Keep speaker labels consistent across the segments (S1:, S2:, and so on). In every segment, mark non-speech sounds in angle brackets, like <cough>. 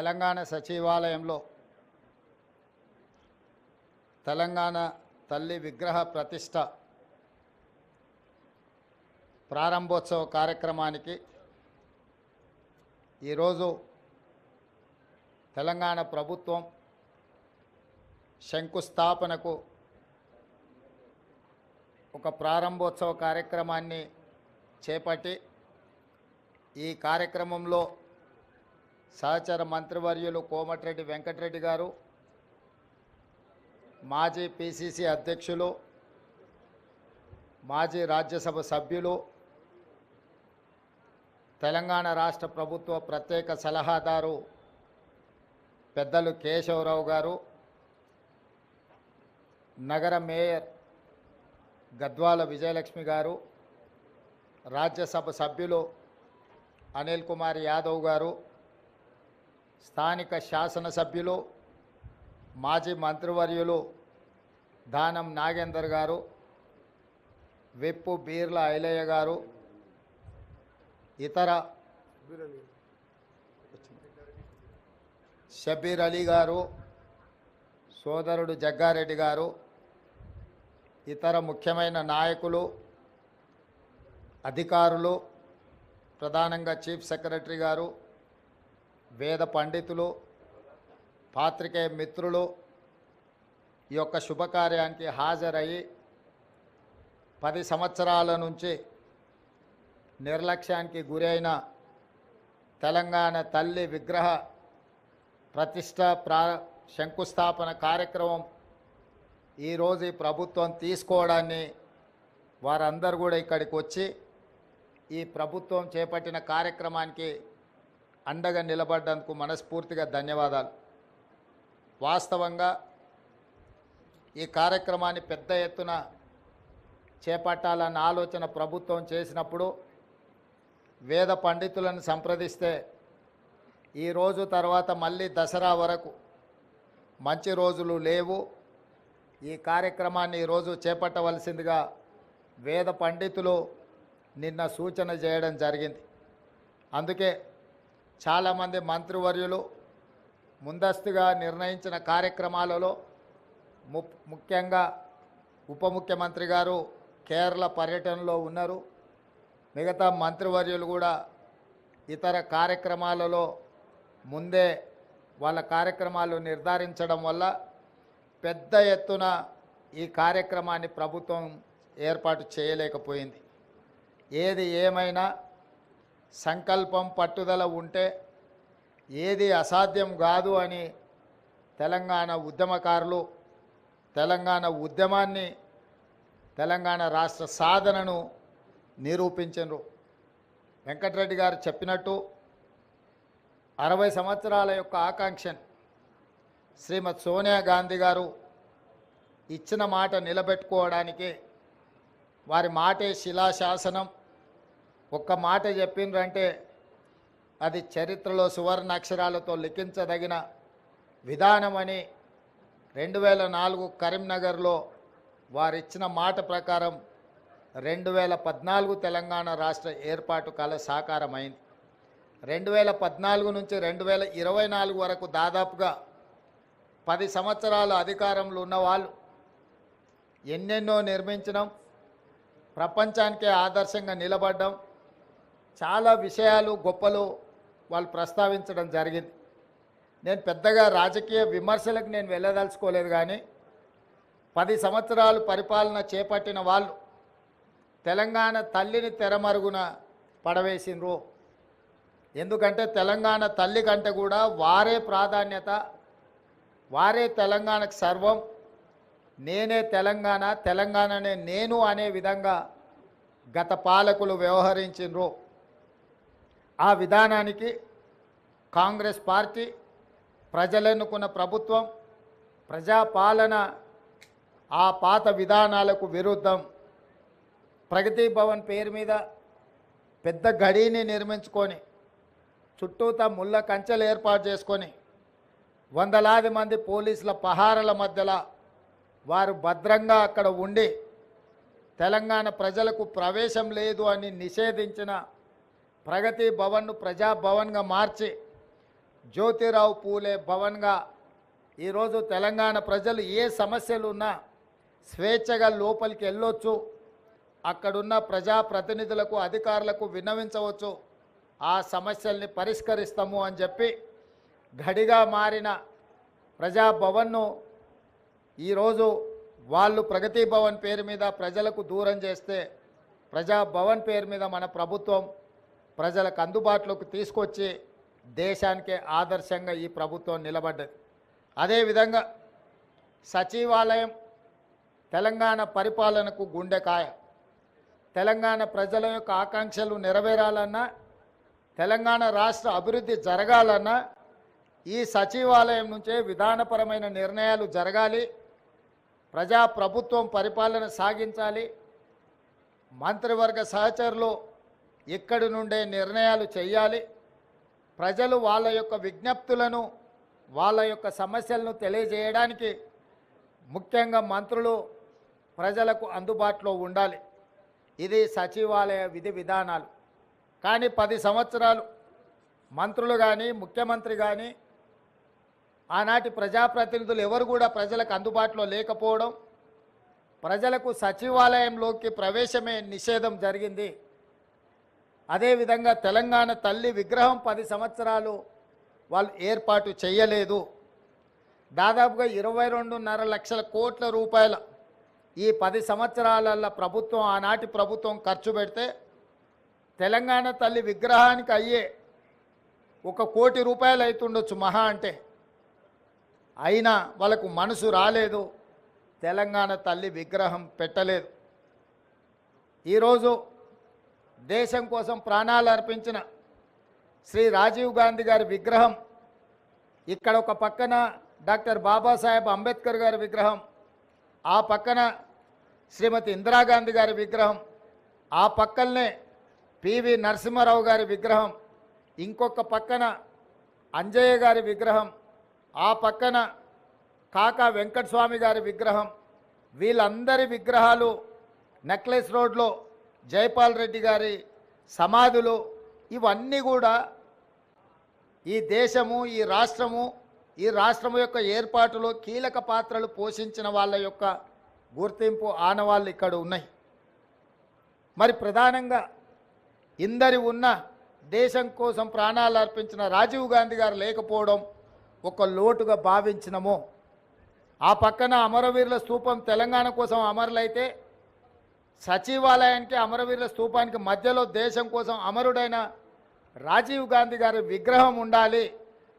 S1: తెలంగాణ సచివాలయంలో తెలంగాణ తల్లి విగ్రహ ప్రతిష్ట ప్రారంభోత్సవ కార్యక్రమానికి ఈరోజు తెలంగాణ ప్రభుత్వం శంకుస్థాపనకు ఒక ప్రారంభోత్సవ కార్యక్రమాన్ని చేపట్టి ఈ కార్యక్రమంలో సహచర మంత్రివర్యులు కోమటిరెడ్డి వెంకటరెడ్డి గారు మాజీ పిసిసి అధ్యక్షులు మాజీ రాజ్యసభ సభ్యులు తెలంగాణ రాష్ట్ర ప్రభుత్వ ప్రత్యేక సలహాదారు పెద్దలు కేశవరావు గారు నగర మేయర్ గద్వాల విజయలక్ష్మి గారు రాజ్యసభ సభ్యులు అనిల్ కుమార్ యాదవ్ గారు స్థానిక శాసనసభ్యులు మాజీ మంత్రివర్యులు దానం నాగేందర్ గారు విప్పు బీర్ల ఐలయ్య గారు ఇతర షబీర్ అలీ గారు సోదరుడు జగ్గారెడ్డి గారు ఇతర ముఖ్యమైన నాయకులు అధికారులు ప్రధానంగా చీఫ్ సెక్రటరీ గారు వేద పండితులు పాత్రికేయ మిత్రులు ఈ యొక్క శుభకార్యానికి హాజరయ్యి పది సంవత్సరాల నుంచి నిర్లక్ష్యానికి గురైన తెలంగాణ తల్లి విగ్రహ ప్రతిష్ట ప్రా శంకుస్థాపన కార్యక్రమం ఈరోజు ఈ ప్రభుత్వం తీసుకోవడాన్ని వారందరూ కూడా ఇక్కడికి వచ్చి ఈ ప్రభుత్వం చేపట్టిన కార్యక్రమానికి అండగా నిలబడ్డందుకు మనస్ఫూర్తిగా ధన్యవాదాలు. వాస్తవంగా ఈ కార్యక్రమాన్ని పెద్ద ఎత్తున చేపట్టాలన్న ఆలోచన ప్రభుత్వం చేసినప్పుడు వేద పండితులను సంప్రదిస్తే ఈ రోజు తర్వాత మళ్ళీ దసరా వరకు మంచి రోజులు లేవు. ఈ కార్యక్రమాన్ని ఈరోజు చేపట్టవలసిందిగా వేద పండితులు నిన్న సూచన చేయడం జరిగింది. అందుకే చాలామంది మంత్రివర్యులు ముందస్తుగా నిర్ణయించిన కార్యక్రమాలలో ము ముఖ్యంగా ఉప ముఖ్యమంత్రి గారు కేరళ పర్యటనలో ఉన్నారు. మిగతా మంత్రివర్యులు కూడా ఇతర కార్యక్రమాలలో ముందే వాళ్ళ కార్యక్రమాలు నిర్ధారించడం వల్ల పెద్ద ఎత్తున ఈ కార్యక్రమాన్ని ప్రభుత్వం ఏర్పాటు చేయలేకపోయింది. ఏది ఏమైనా సంకల్పం పట్టుదల ఉంటే ఏది అసాధ్యం కాదు అని తెలంగాణ ఉద్యమకారులు తెలంగాణ ఉద్యమాన్ని తెలంగాణ రాష్ట్ర సాధనను నిరూపించరు వెంకటరెడ్డి గారు చెప్పినట్టు అరవై సంవత్సరాల యొక్క ఆకాంక్షను శ్రీమతి సోనియా గాంధీ గారు ఇచ్చిన మాట నిలబెట్టుకోవడానికి వారి మాటే శిలాశాసనం ఒక్క మాట చెప్పిండ్రంటే అది చరిత్రలో సువర్ణ అక్షరాలతో లిఖించదగిన విధానమని రెండు వేల నాలుగు కరీంనగర్లో వారిచ్చిన మాట ప్రకారం రెండు వేల పద్నాలుగు తెలంగాణ రాష్ట్ర ఏర్పాటు కళ సాకారమైంది. రెండు వేల పద్నాలుగు నుంచి రెండు వేల ఇరవై నాలుగు వరకు దాదాపుగా పది సంవత్సరాల అధికారంలో ఉన్నవాళ్ళు ఎన్నెన్నో నిర్మించడం ప్రపంచానికే ఆదర్శంగా నిలబడ్డం. చాలా విషయాలు గొప్పలు వాళ్ళు ప్రస్తావించడం జరిగింది. నేను పెద్దగా రాజకీయ విమర్శలకు నేను వెళ్ళదలుచుకోలేదు కానీ పది సంవత్సరాలు పరిపాలన చేపట్టిన వాళ్ళు తెలంగాణ తల్లిని తెరమరుగున పడవేసిండ్రు. ఎందుకంటే తెలంగాణ తల్లి కంటే కూడా వారే ప్రాధాన్యత వారే తెలంగాణకు సర్వం నేనే తెలంగాణ తెలంగాణనే నేను అనే విధంగా గత పాలకులు వ్యవహరించిండ్రు. ఆ విధానానికి కాంగ్రెస్ పార్టీ ప్రజలెన్నుకున్న ప్రభుత్వం ప్రజాపాలన ఆ పాత విధానాలకు విరుద్ధం. ప్రగతి భవన్ పేరు మీద పెద్ద గడిని నిర్మించుకొని చుట్టూతా ముళ్ళ కంచెలు ఏర్పాటు చేసుకొని వందలాది మంది పోలీసుల పహారల మధ్యలో వారు భద్రంగా అక్కడ ఉండి తెలంగాణ ప్రజలకు ప్రవేశం లేదు అని నిషేధించిన ప్రగతి భవన్ను ప్రజాభవన్గా మార్చి జ్యోతిరావు పూలే భవన్గా ఈరోజు తెలంగాణ ప్రజలు ఏ సమస్యలు ఉన్నా స్వేచ్ఛగా లోపలికి వెళ్ళొచ్చు. అక్కడున్న ప్రజాప్రతినిధులకు అధికారులకు విన్నవించవచ్చు. ఆ సమస్యల్ని పరిష్కరిస్తాము అని చెప్పి గడిగా మారిన ప్రజాభవన్ను ఈరోజు వాళ్ళు ప్రగతి భవన్ పేరు మీద ప్రజలకు దూరం చేస్తే ప్రజాభవన్ పేరు మీద మన ప్రభుత్వం ప్రజలకు అందుబాటులోకి తీసుకొచ్చి దేశానికే ఆదర్శంగా ఈ ప్రభుత్వం నిలబడ్డది. అదేవిధంగా సచివాలయం తెలంగాణ పరిపాలనకు గుండెకాయ తెలంగాణ ప్రజల యొక్క ఆకాంక్షలు నెరవేరాలన్నా తెలంగాణ రాష్ట్ర అభివృద్ధి జరగాలన్నా ఈ సచివాలయం నుంచే విధానపరమైన నిర్ణయాలు జరగాలి. ప్రజా ప్రభుత్వం పరిపాలన సాగించాలి. మంత్రివర్గ సహచరులు ఇక్కడి నుండే నిర్ణయాలు చేయాలి ప్రజలు వాళ్ళ యొక్క విజ్ఞప్తులను వాళ్ళ యొక్క సమస్యలను తెలియజేయడానికి ముఖ్యంగా మంత్రులు ప్రజలకు అందుబాటులో ఉండాలి. ఇది సచివాలయ విధి విధానాలు. కానీ పది సంవత్సరాలు మంత్రులు కానీ ముఖ్యమంత్రి కానీ ఆనాటి ప్రజాప్రతినిధులు ఎవరు కూడా ప్రజలకు అందుబాటులో లేకపోవడం ప్రజలకు సచివాలయంలోకి ప్రవేశమే నిషేధం జరిగింది. అదేవిధంగా తెలంగాణ తల్లి విగ్రహం పది సంవత్సరాలు వాళ్ళు ఏర్పాటు చేయలేదు. దాదాపుగా ఇరవై రెండున్నర లక్షల కోట్ల రూపాయల ఈ పది సంవత్సరాలలో ప్రభుత్వం ఆనాటి ప్రభుత్వం ఖర్చు పెడితే తెలంగాణ తల్లి విగ్రహానికి అయ్యే ఒక కోటి రూపాయలు అవుతుండొచ్చు మహా అంటే. అయినా వాళ్ళకు మనసు రాలేదు తెలంగాణ తల్లి విగ్రహం పెట్టలేదు. ఈరోజు దేశం కోసం ప్రాణాలు అర్పించిన శ్రీ రాజీవ్ గాంధీ గారి విగ్రహం ఇక్కడ ఒక పక్కన డాక్టర్ బాబాసాహెబ్ అంబేద్కర్ గారి విగ్రహం ఆ పక్కన శ్రీమతి ఇందిరాగాంధీ గారి విగ్రహం ఆ పక్కనే పివి నరసింహారావు గారి విగ్రహం ఇంకొక పక్కన అంజయ్య గారి విగ్రహం ఆ పక్కన కాకా వెంకటస్వామి గారి విగ్రహం వీళ్ళందరి విగ్రహాలు నెక్లెస్ రోడ్లో జైపాల్ రెడ్డి గారి సమాధులు ఇవన్నీ కూడా ఈ దేశము ఈ రాష్ట్రము ఈ రాష్ట్రము యొక్క ఏర్పాటులో కీలక పాత్రలు పోషించిన వాళ్ళ యొక్క గుర్తింపు ఆనవాళ్ళు ఇక్కడ ఉన్నాయి. మరి ప్రధానంగా ఇందరి ఉన్న దేశం కోసం ప్రాణాలు అర్పించిన రాజీవ్ గాంధీ గారు లేకపోవడం ఒక లోటుగా భావించినము. ఆ పక్కన అమరవీరుల స్థూపం తెలంగాణ కోసం అమరులైతే సచివాలయానికి అమరవీరుల స్థూపానికి మధ్యలో దేశం కోసం అమరుడైన రాజీవ్ గాంధీ గారి విగ్రహం ఉండాలి.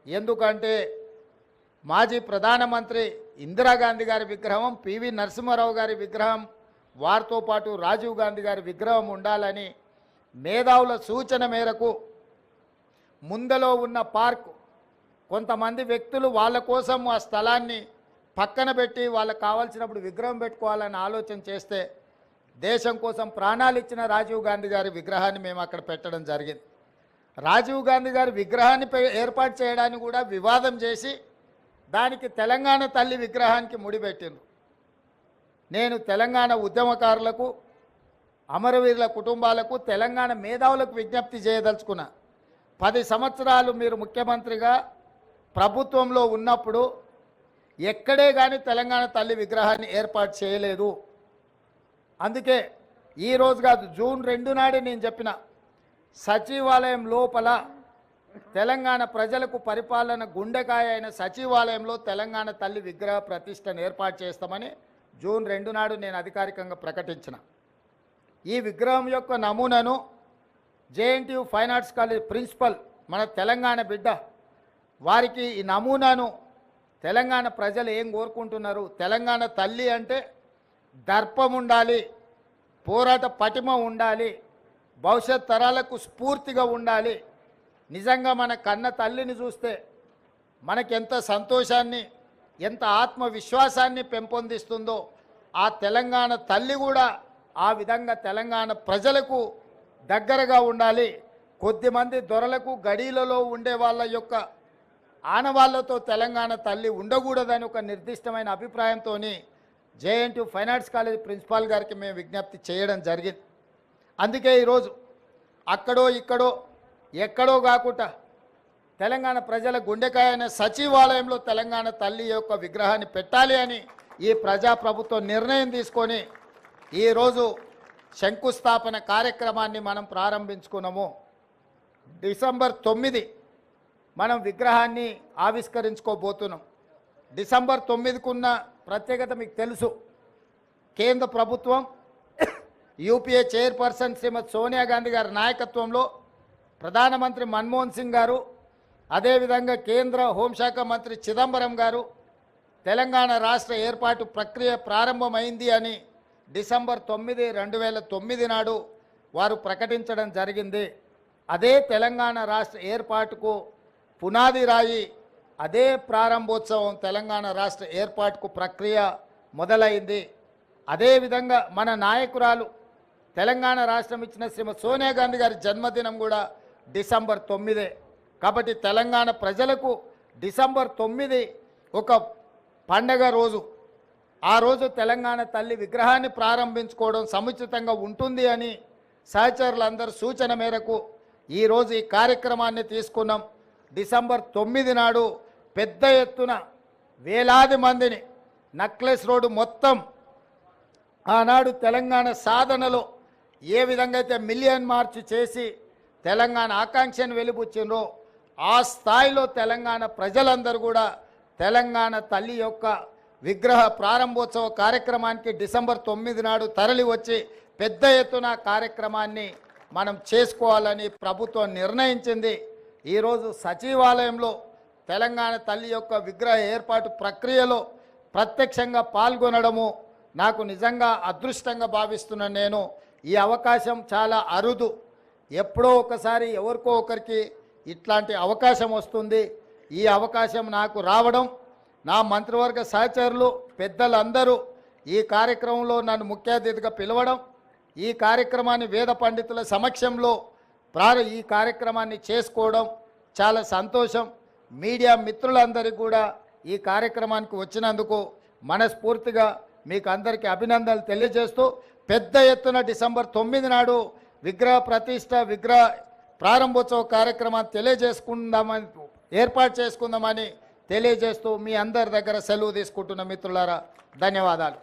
S1: ఎందుకంటే మాజీ ప్రధానమంత్రి ఇందిరాగాంధీ గారి విగ్రహం పివి నరసింహారావు గారి విగ్రహం వారితో పాటు రాజీవ్ గాంధీ గారి విగ్రహం ఉండాలని మేధావుల సూచన మేరకు ముందలో ఉన్న పార్క్ కొంతమంది వ్యక్తులు వాళ్ళ కోసం ఆ స్థలాన్ని పక్కన పెట్టి వాళ్ళకి కావాల్సినప్పుడు విగ్రహం పెట్టుకోవాలని ఆలోచన చేస్తే దేశం కోసం ప్రాణాలు ఇచ్చిన రాజీవ్ గాంధీ గారి విగ్రహాన్ని మేము అక్కడ పెట్టడం జరిగింది. రాజీవ్ గాంధీ గారి విగ్రహాన్ని ఏర్పాటు చేయడానికి కూడా వివాదం చేసి దానికి తెలంగాణ తల్లి విగ్రహానికి ముడిపెట్టిండ్రు. నేను తెలంగాణ ఉద్యమకారులకు అమరవీరుల కుటుంబాలకు తెలంగాణ మేధావులకు విజ్ఞప్తి చేయదలుచుకున్నా. పది సంవత్సరాలు మీరు ముఖ్యమంత్రిగా ప్రభుత్వంలో ఉన్నప్పుడు ఎక్కడే కానీ తెలంగాణ తల్లి విగ్రహాన్ని ఏర్పాటు చేయలేదు. అందుకే ఈరోజు కాదు జూన్ రెండు నాడే నేను చెప్పిన సచివాలయం లోపల తెలంగాణ ప్రజలకు పరిపాలన గుండెకాయ అయిన సచివాలయంలో తెలంగాణ తల్లి విగ్రహ ప్రతిష్టను ఏర్పాటు చేస్తామని జూన్ రెండు నాడు నేను అధికారికంగా ప్రకటించిన. ఈ విగ్రహం యొక్క నమూనాను JNTU fine arts college principal మన తెలంగాణ బిడ్డ వారికి ఈ నమూనాను తెలంగాణ ప్రజలు ఏం కోరుకుంటున్నారు? తెలంగాణ తల్లి అంటే దర్పం ఉండాలి పోరాట పటిమ ఉండాలి భవిష్యత్ తరాలకు స్ఫూర్తిగా ఉండాలి. నిజంగా మన కన్న తల్లిని చూస్తే మనకెంత సంతోషాన్ని ఎంత ఆత్మవిశ్వాసాన్ని పెంపొందిస్తుందో ఆ తెలంగాణ తల్లి కూడా ఆ విధంగా తెలంగాణ ప్రజలకు దగ్గరగా ఉండాలి. కొద్దిమంది దొరలకు గడీలలో ఉండే వాళ్ళ యొక్క ఆనవాళ్ళతో తెలంగాణ తల్లి ఉండకూడదని ఒక నిర్దిష్టమైన అభిప్రాయంతో JNT fine arts college principal గారికి మేము విజ్ఞప్తి చేయడం జరిగింది. అందుకే ఈరోజు అక్కడో ఇక్కడో ఎక్కడో కాకుండా తెలంగాణ ప్రజల గుండెకాయ అయిన సచివాలయంలో తెలంగాణ తల్లి యొక్క విగ్రహాన్ని పెట్టాలి అని ఈ ప్రజాప్రభుత్వం నిర్ణయం తీసుకొని ఈరోజు శంకుస్థాపన కార్యక్రమాన్ని మనం ప్రారంభించుకున్నాము. డిసెంబర్ తొమ్మిది మనం విగ్రహాన్ని ఆవిష్కరించుకోబోతున్నాం. డిసెంబర్ తొమ్మిదికున్న ప్రత్యేకత మీకు తెలుసు. కేంద్ర ప్రభుత్వం <coughs> యూపీఏ చైర్పర్సన్ శ్రీమతి సోనియా గాంధీ గారి నాయకత్వంలో ప్రధానమంత్రి మన్మోహన్ సింగ్ గారు అదేవిధంగా కేంద్ర హోంశాఖ మంత్రి చిదంబరం గారు తెలంగాణ రాష్ట్ర ఏర్పాటు ప్రక్రియ ప్రారంభమైంది అని డిసెంబర్ తొమ్మిది రెండు వేల తొమ్మిది నాడు వారు ప్రకటించడం జరిగింది. అదే తెలంగాణ రాష్ట్ర ఏర్పాటుకు పునాది రాయి అదే ప్రారంభోత్సవం తెలంగాణ రాష్ట్ర ఏర్పాటుకు ప్రక్రియ మొదలైంది. అదేవిధంగా మన నాయకురాలు తెలంగాణ రాష్ట్రం ఇచ్చిన శ్రీమతి సోనియా గాంధీ గారి జన్మదినం కూడా డిసెంబర్ తొమ్మిదే. కాబట్టి తెలంగాణ ప్రజలకు డిసెంబర్ తొమ్మిది ఒక పండగ రోజు. ఆ రోజు తెలంగాణ తల్లి విగ్రహాన్ని ప్రారంభించుకోవడం సముచితంగా ఉంటుంది అని సహచరులందరూ సూచన మేరకు ఈరోజు ఈ కార్యక్రమాన్ని తీసుకున్నాం. డిసెంబర్ తొమ్మిది నాడు పెద్ద ఎత్తున వేలాది మందిని నక్లెస్ రోడ్డు మొత్తం ఆనాడు తెలంగాణ సాధనలో ఏ విధంగా అయితే మిలియన్ మార్చ్ చేసి తెలంగాణ ఆకాంక్షను వెలిబుచ్చిండ్రో ఆ స్థాయిలో తెలంగాణ ప్రజలందరూ కూడా తెలంగాణ తల్లి యొక్క విగ్రహ ప్రారంభోత్సవ కార్యక్రమానికి డిసెంబర్ తొమ్మిది నాడు తరలి వచ్చి పెద్ద ఎత్తున కార్యక్రమాన్ని మనం చేసుకోవాలని ప్రభుత్వం నిర్ణయించింది. ఈరోజు సచివాలయంలో తెలంగాణ తల్లి యొక్క విగ్రహ ఏర్పాటు ప్రక్రియలో ప్రత్యక్షంగా పాల్గొనడము నాకు నిజంగా అదృష్టంగా భావిస్తున్న నేను. ఈ అవకాశం చాలా అరుదు. ఎప్పుడో ఒకసారి ఎవరికో ఒకరికి ఇట్లాంటి అవకాశం వస్తుంది. ఈ అవకాశం నాకు రావడం నా మంత్రివర్గ సహచరులు పెద్దలందరూ ఈ కార్యక్రమంలో నన్ను ముఖ్య అతిథిగా పిలవడం ఈ కార్యక్రమాన్ని వేద పండితుల సమక్షంలో ప్రార ఈ కార్యక్రమాన్ని చేసుకోవడం చాలా సంతోషం. మీడియా మిత్రులందరికీ కూడా ఈ కార్యక్రమానికి వచ్చినందుకు మనస్ఫూర్తిగా మీకు అందరికీ అభినందనలు తెలియజేస్తూ పెద్ద ఎత్తున డిసెంబర్ తొమ్మిది నాడు విగ్రహ ప్రతిష్ట విగ్రహ ప్రారంభోత్సవ కార్యక్రమాన్ని తెలియజేసుకుందామని ఏర్పాటు చేసుకుందామని తెలియజేస్తూ మీ అందరి దగ్గర సెలవు తీసుకుంటున్న మిత్రులారా ధన్యవాదాలు.